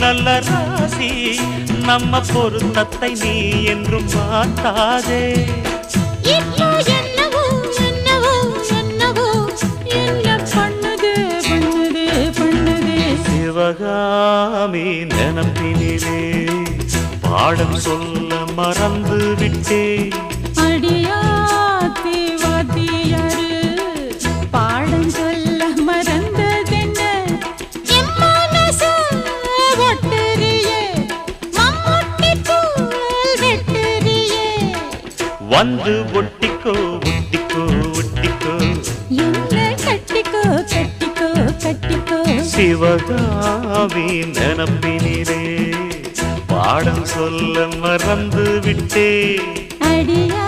நல்ல ராசி நம்ம பொருத்தத்தை நீ என்றும் மாட்டாதே சிவகாமி நினப்பினிலே பாடம் சொல்ல மறந்து விட்டே வந்து ஒட்டிக்கோ ஒட்டிக்கோ ஒட்டிக்கோ. கட்டிக்கோ கட்டிக்கோ கட்டிக்கோ. சிவகாமி நினப்பினிலே பாடம் சொல்ல மறந்து விட்டே அடியா